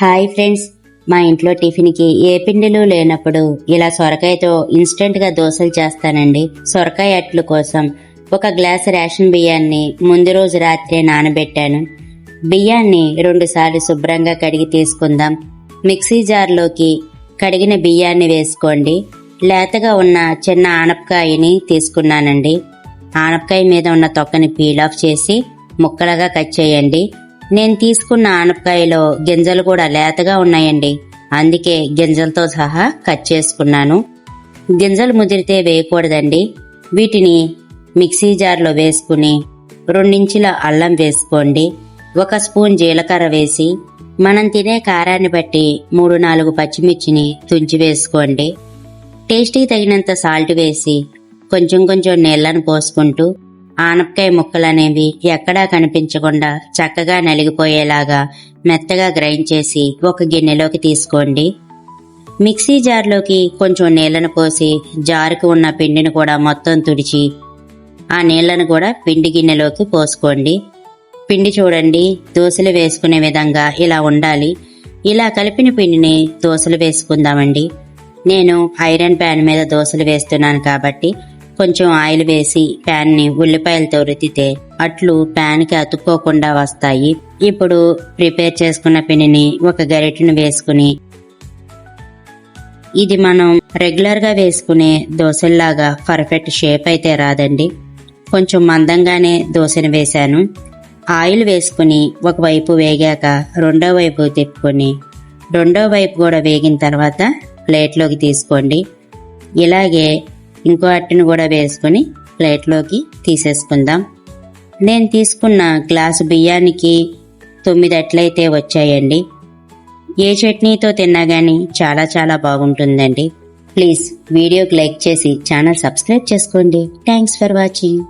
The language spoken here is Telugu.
హాయ్ ఫ్రెండ్స్ మా ఇంట్లో టిఫిన్కి ఏ పిండిలు లేనప్పుడు ఇలా సొరకాయతో ఇన్స్టెంట్గా దోశలు చేస్తానండి. సొరకాయ అట్లు కోసం ఒక గ్లాస్ రేషన్ బియ్యాన్ని ముందు రోజు రాత్రే నానబెట్టాను. బియ్యాన్ని రెండుసార్లు శుభ్రంగా కడిగి తీసుకుందాం. మిక్సీ జార్లోకి కడిగిన బియ్యాన్ని వేసుకోండి. లేతగా ఉన్న చిన్న ఆనపకాయని తీసుకున్నానండి. ఆనపకాయ మీద ఉన్న తొక్కని పీల్ ఆఫ్ చేసి ముక్కలుగా కట్ చేయండి. నేను తీసుకున్న ఆనపకాయలో గింజలు కూడా లేతగా ఉన్నాయండి. అందుకే గింజలతో సహా కట్ చేసుకున్నాను. గింజలు ముదిరితే వేయకూడదండి. వీటిని మిక్సీ జార్లో వేసుకుని రెండించిల అల్లం వేసుకోండి. ఒక స్పూన్ జీలకర్ర వేసి మనం తినే కారాన్ని బట్టి మూడు నాలుగు పచ్చిమిర్చిని తుంచి వేసుకోండి. టేస్టీ తగినంత సాల్ట్ వేసి కొంచెం కొంచెం నీళ్ళను పోసుకుంటూ ఆనపకాయ ముక్కలనేవి ఎక్కడా కనిపించకుండా చక్కగా నలిగిపోయేలాగా మెత్తగా గ్రైండ్ చేసి ఒక గిన్నెలోకి తీసుకోండి. మిక్సీ జార్లోకి కొంచెం నీళ్ళను పోసి జారుకు ఉన్న పిండిని కూడా మొత్తం తుడిచి ఆ నీళ్ళను కూడా పిండి గిన్నెలోకి పోసుకోండి. పిండి చూడండి దోశలు వేసుకునే విధంగా ఇలా ఉండాలి. ఇలా కలిపిన పిండిని దోశలు వేసుకుందామండి. నేను ఐరన్ ప్యాన్ మీద దోశలు వేస్తున్నాను కాబట్టి కొంచెం ఆయిల్ వేసి ప్యాన్ని ఉల్లిపాయలతో రుద్దితే అట్లు ప్యాన్కి అతుక్కోకుండా వస్తాయి. ఇప్పుడు ప్రిపేర్ చేసుకున్న పిండిని ఒక గరిటెను వేసుకుని ఇది మనం రెగ్యులర్గా వేసుకునే దోశల్లాగా పర్ఫెక్ట్ షేప్ అయితే రాదండి. కొంచెం మందంగానే దోశను వేశాను. ఆయిల్ వేసుకుని ఒకవైపు వేగాక రెండో వైపు తిప్పుకొని రెండో వైపు కూడా వేగిన తర్వాత ప్లేట్లోకి తీసుకోండి. ఇలాగే ఇంకో అట్టను కూడా వేసుకొని ప్లేట్లోకి తీసేసుకుందాం. నేను తీసుకున్న గ్లాసు బియ్యానికి తొమ్మిది అట్లయితే వచ్చాయండి. ఏ చట్నీతో తిన్నా కానీ చాలా చాలా బాగుంటుందండి. ప్లీజ్ వీడియోకి లైక్ చేసి ఛానల్ సబ్స్క్రైబ్ చేసుకోండి. Thanks for watching.